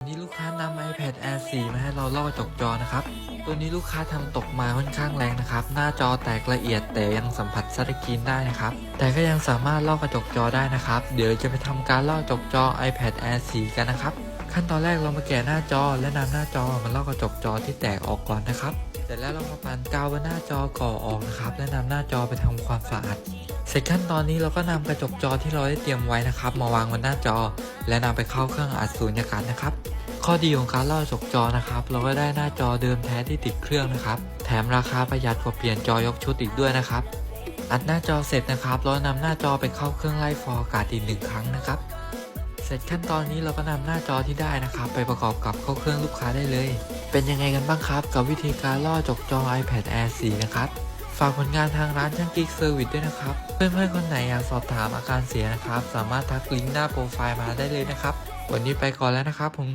วันนี้ลูกค้านำ iPad Air 4 มาให้เราลอกกระจกจอนะครับ ตัวนี้ลูกค้าทำตกมาค่อนข้างแรงนะครับ หน้าจอแตกละเอียดแต่ยังสัมผัสสกรีนได้นะครับ แต่ก็ยังสามารถลอกกระจกจอได้นะครับ เดี๋ยวจะไปทำการลอกกระจกจอ iPad Air 4 กันนะครับ ขั้นตอนแรกเรามาแกะหน้าจอและนำหน้าจอมาลอกกระจกจอที่แตกออกก่อนนะครับ เสร็จแล้วเรามาปั่นกาวบนหน้าจอก่อออกนะครับ และนำหน้าจอไปทำความสะอาด เสร็จขั้นตอนนี้เราก็นำกระจกจอที่เราได้เตรียมไว้นะครับ มาวางบนหน้าจอ และนำไปเข้าเครื่องอัดสูญญากาศนะครับ ข้อดีของการลอกกระจกจอนะครับ เราก็ได้หน้าจอเดิมแท้ที่ติดเครื่องนะครับ แถมราคาประหยัดกว่าเปลี่ยนจอยกชุดอีกด้วยนะครับ อัดหน้าจอเสร็จนะครับเรานำหน้าจอไปเข้าเครื่องไล่ฟอร์อากาศอีกหนึ่งครั้งนะครับ เสร็จขั้นตอนนี้เราก็นำหน้าจอที่ได้นะครับ ไปประกอบกับเข้าเครื่องลูกค้าได้เลย เป็นยังไงกันบ้างครับ กับวิธีการลอกกระจกจอ iPad Air 4 นะครับ ฝากผลงานทางร้านช่างกิ๊กเซอร์วิสด้วยนะครับ เพื่อนๆคนไหนอยากสอบถามอาการเสียนะครับ สามารถทักลิงก์หน้าโปรไฟล์มาได้เลยนะครับ วันนี้ไปก่อนแล้วนะครับผม